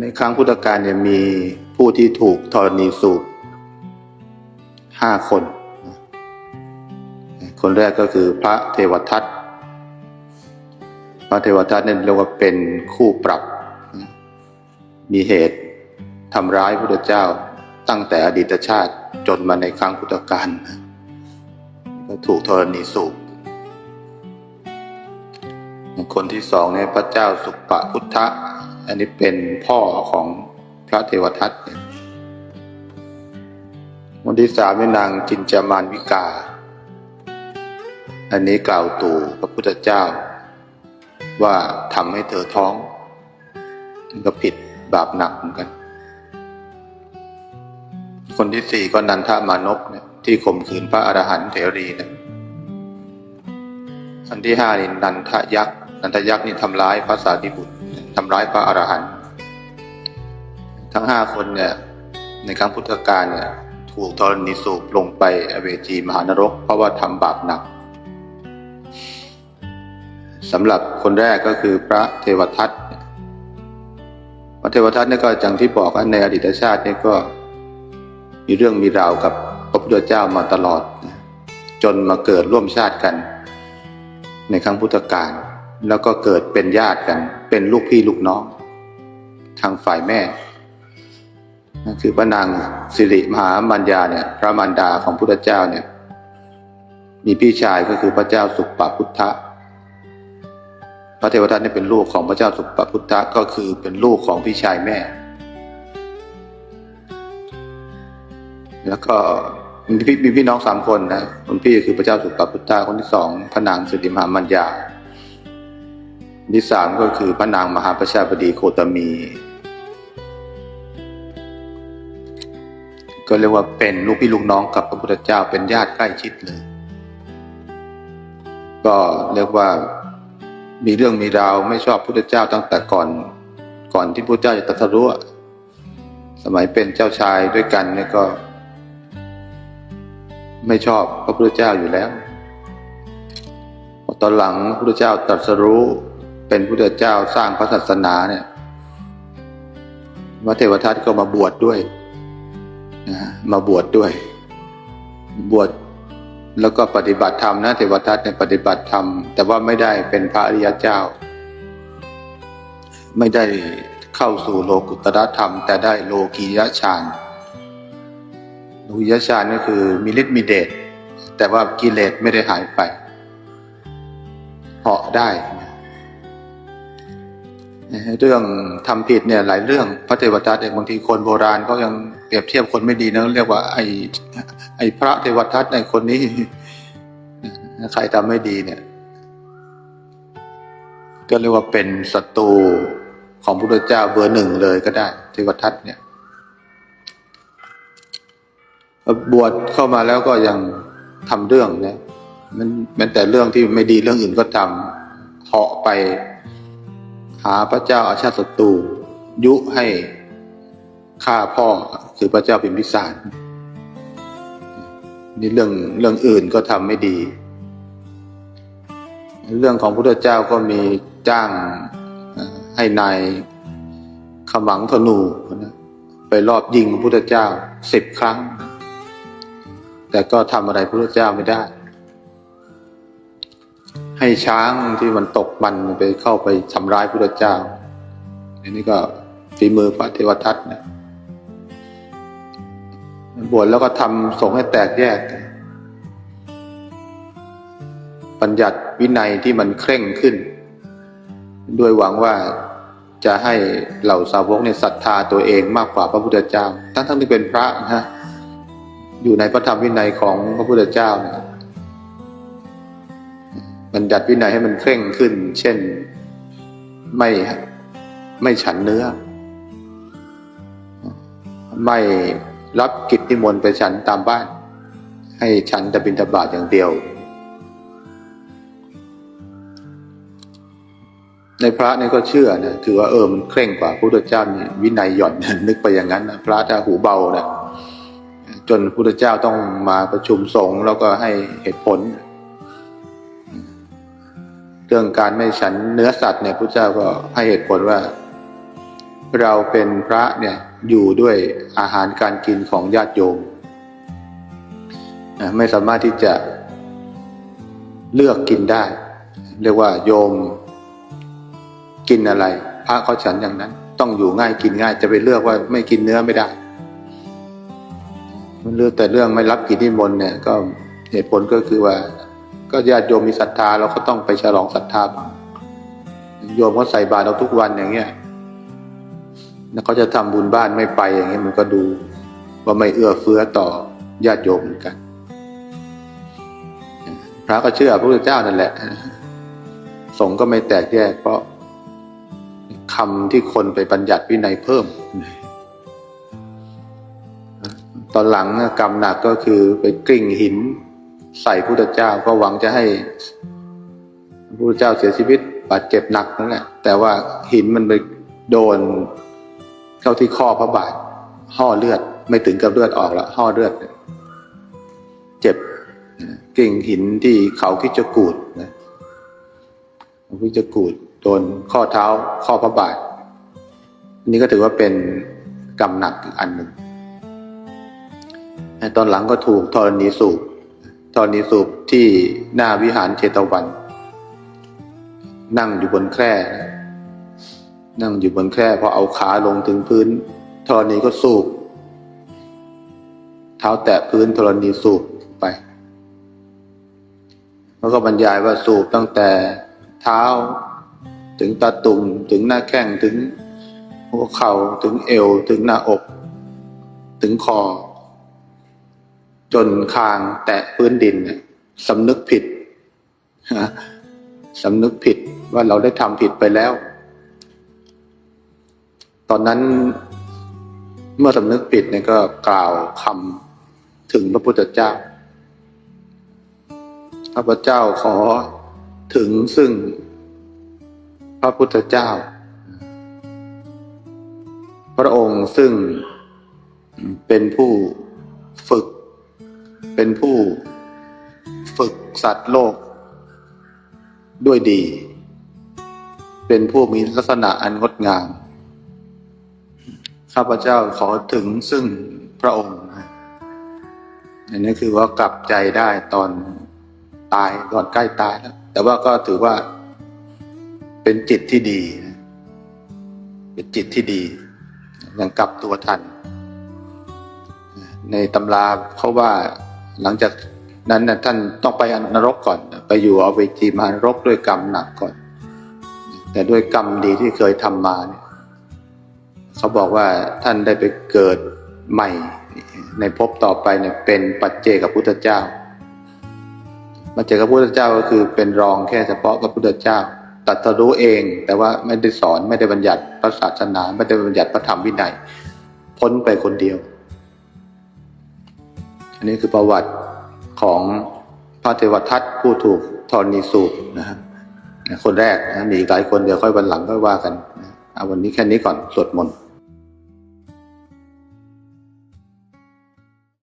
ในครั้งพุทธกาลเนี่ยมีผู้ที่ถูกธรณีสูบห้าคน คนแรกก็คือพระเทวทัตพระเทวทัตเนี่ยเรียกว่าเป็นคู่ปรับ มีเหตุทำร้ายพระพุทธเจ้าตั้งแต่อดีตชาติจนมาในครั้งพุทธกาลก็ถูกธรณีสูบคนที่สองเนี่ยพระเจ้าสุปพุทธะ อันนี้เป็นพ่อของพระเทวทัตเนี่ยคนที่สามเป็นนางจินจามานวิกา อันนี้กล่าวตู่พระพุทธเจ้า ว่าทำให้เธอท้องมันก็ผิดบาปหนักเหมือนกัน คนที่สี่ก็นันทามานพเนี่ยที่ข่มขืนพระอรหันต์เถรีนะอันที่ห้านี่นันทยักษ์นันทยักษ์นี่ทำร้ายพระสารีบุตร ทำร้ายพระอรหันต์ทั้งห้าคนเนี่ยในครั้งพุทธกาลเนี่ยถูกธรณีสูบลงไปอเวจีมหานรก เพราะว่าทำบาปหนักสำหรับคนแรกก็คือพระเทวทัตพระเทวทัตเนี่ยก็อย่างที่บอกในอดีตชาติเนี่ยก็มีเรื่องมีราวกับพระพุทธเจ้ามาตลอด จนมาเกิดร่วมชาติกัน ในครั้งพุทธกาล แล้วก็เกิดเป็นญาติกัน เป็นลูกพี่ลูกน้อง ทางฝ่ายแม่นั่นคือพระนางสิริมหามัญญาเนี่ย พระมารดาของพุทธเจ้าเนี่ย มีพี่ชายก็คือพระเจ้าสุปปพุทธะพระเทวทัตเนี่ยเป็นลูกของพระเจ้าสุปปพุทธะก็คือเป็นลูกของพี่ชายแม่ แล้วก็มีพี่มีพี่น้องสามคนนะคนพี่คือพระเจ้าสุปปพุทธะคนที่สองพระนางสิริมหามัญญา ที่สามก็คือพระนางมหาประชาบดีโคตมี ก็เรียกว่าเป็นลูกพี่ลูกน้องกับพระพุทธเจ้าเป็นญาติใกล้ชิดเลย ก็เรียกว่ามีเรื่องมีราวไม่ชอบพุทธเจ้าตั้งแต่ก่อนก่อนที่พระเจ้าจะตรัสรู้สมัยเป็นเจ้าชายด้วยกันเนี่ยก็ ไม่ชอบพระพุทธเจ้าอยู่แล้ว ตอนหลังพระพุทธเจ้าตรัสรู้ เป็นพุทธเจ้าสร้างพระศาสนาเนี่ยพระเทวทัตก็มาบวชดด้วยนะมาบวชดด้วย บวชแล้วก็ปฏิบัติธรรมนะเทวทัตเนี่ยปฏิบัติธรรม แต่ว่าไม่ได้เป็นพระอริยเจ้า ไม่ได้เข้าสู่โลกุตตรธรรม แต่ได้โลกียฌานโลกียฌานก็คือมีฤทธิ์มีเดชแต่ว่ากิเลสไม่ได้หายไปเหาะได้ เรื่องทำผิดเนี่ยหลายเรื่องพระเทวทัตเองบางทีคนโบราณเขายังเปรียบเทียบคนไม่ดีนะเรียกว่าไอ้ไอ้พระเทวทัตในคนนี้ใครทำไม่ดีเนี่ย ก็เรียกว่าเป็นศัตรูของพระพุทธเจ้าเบอร์หนึ่งเลยก็ได้ เทวทัตเนี่ยบวชเข้ามาแล้วก็ยังทำเรื่องเนี่ยมันมันแต่เรื่องที่ไม่ดีเรื่องอื่นก็ทำเหาะไป หาพระเจ้าอาชาติศัตรูยุให้ฆ่าพ่อคือพระเจ้าพิมพิสารนี่เรื่องเรื่องอื่นก็ทำไม่ดี เรื่องของพระพุทธเจ้าก็มีจ้างให้นายขมังธนูนะไปรอบยิงพระพุทธเจ้าสิบครั้ง แต่ก็ทำอะไรพระพุทธเจ้าไม่ได้ ให้ช้างที่มันตกมันไปเข้าไปทำร้ายพระพุทธเจ้าอันนี้ก็ฝีมือพระเทวทัตนะบวชแล้วก็ทำสงให้แตกแยกบัญญัติวินัยที่มันเคร่งขึ้น ด้วยหวังว่าจะให้เหล่าสาวกเนี่ยศรัทธาตัวเองมากกว่าพระพุทธเจ้า ทั้งทั้งที่เป็นพระนะฮะอยู่ในพระธรรมวินัยของพระพุทธเจ้าเนี่ย บัญญัติวินัยให้มันเคร่งขึ้น เช่นไม่ไม่ฉันเนื้อ ไม่รับกิจนิมนต์ไปฉันตามบ้าน ให้ฉันแต่บิณฑบาตอย่างเดียว ในพระนี่ก็เชื่อนะถือว่าเออมันเคร่งกว่าพระพุทธเจ้านี่วินัยหย่อนนึกไปอย่างนั้นนะพระถ้าหูเบานะจนพระพุทธเจ้าต้องมาประชุมสงฆ์แล้วก็ให้เหตุผล เรื่องการไม่ฉันเนื้อสัตว์เนี่ยพระเจ้าก็ให้เหตุผลว่า เราเป็นพระเนี่ยอยู่ด้วยอาหารการกินของญาติโยมนะไม่สามารถที่จะเลือกกินได้ เรียกว่าโยมกินอะไร พระเขาฉันอย่างนั้น ต้องอยู่ง่ายกินง่าย จะไปเลือกว่าไม่กินเนื้อไม่ได้ มันเรื่องแต่เรื่องไม่รับกิจนิมนต์เนี่ย ก็เหตุผลก็คือว่า ก็ญาติโยมมีศรัทธาเราก็ต้องไปฉลองศรัทธาบ้างโยมก็ใส่บาตรเราทุกวันอย่างเงี้ยแล้วเขาจะทำบุญบ้านไม่ไปอย่างเงี้ยมันก็ดูว่าไม่เอื้อเฟื้อต่อญาติโยมเหมือนกัน พระก็เชื่อพระพุทธเจ้านั่นแหละสงฆ์ก็ไม่แตกแยกเพราะคำที่คนไปบัญญัติวินัยเพิ่ม ตอนหลังกรรมหนักก็คือไปกลิ้งหิน ใส่พุทธเจ้าก็หวังจะให้พระพุทธเจ้าเสียชีวิตบาดเจ็บหนักนั่นแหละแต่ว่าหินมันไปโดนเข้าที่ข้อพระบาทห่อเลือดไม่ถึงกับเลือดออกแล้วห่อเลือด เจ็บกิ่งหินที่เขาคิจกูดนะขาคิจกูดโดนข้อเท้าข้อพระบาทอันนี้ก็ถือว่าเป็นกรรมหนักอีกอันหนึ่งตอนหลังก็ถูกธรณีสูบ ธรณีสูบที่หน้าวิหารเชตวัน นั่งอยู่บนแคร่ นั่งอยู่บนแคร่พอเอาขาลงถึงพื้นธรณีก็สูบเท้าแตะพื้นธรณีสูบไป แล้วก็บรรยายว่าสูบตั้งแต่เท้า ถึงตาตุ่มถึงหน้าแข้งถึงหัวเข่าถึงเอวถึงหน้าอก ถึงคอ จนคางแตะพื้นดินเนี่ยสำนึกผิดสำนึกผิดว่าเราได้ทำผิดไปแล้ว ตอนนั้นเมื่อสำนึกผิดเนี่ยก็กล่าวคำถึงพระพุทธเจ้าพระพุทธเจ้าขอถึงซึ่งพระพุทธเจ้า พระองค์ซึ่งเป็นผู้ฝึก เป็นผู้ฝึกสัตว์โลก ด้วยดี เป็นผู้มีลักษณะอันงดงาม ข้าพเจ้าขอถึงซึ่งพระองค์นะอันนี้คือว่ากลับใจได้ตอนตายก่อนใกล้ตายแล้ว แต่ว่าก็ถือว่า เป็นจิตที่ดีเป็นจิตที่ดียังกลับตัวทัน ในตำราเขาว่า หลังจากนั้นนะท่านต้องไปนรกก่อน ไปอยู่เอาเวจีมานรกด้วยกรรมหนักก่อน แต่ด้วยกรรมดีที่เคยทำมาเนี่ยเขาบอกว่าท่านได้ไปเกิดใหม่ ในภพต่อไปเนี่ยเป็นปัจเจกับพุทธเจ้าปัจเจกับพุทธเจ้าก็คือเป็นรองแค่เฉพาะกับพุทธเจ้าตัดรู้เอง แต่ว่าไม่ได้สอนไม่ได้บัญญัติพระศาสนา ไม่ได้บัญญัติพระธรรมวินัยพ้นไปคนเดียว อันนี้คือประวัติของพระเทวทัตผู้ถูกธรณีสูบนะครับคนแรกนะมีอีกหลายคนเดี๋ยวค่อยวันหลังค่อยว่ากันนะเอาวันนี้แค่นี้ก่อนสวดมนต์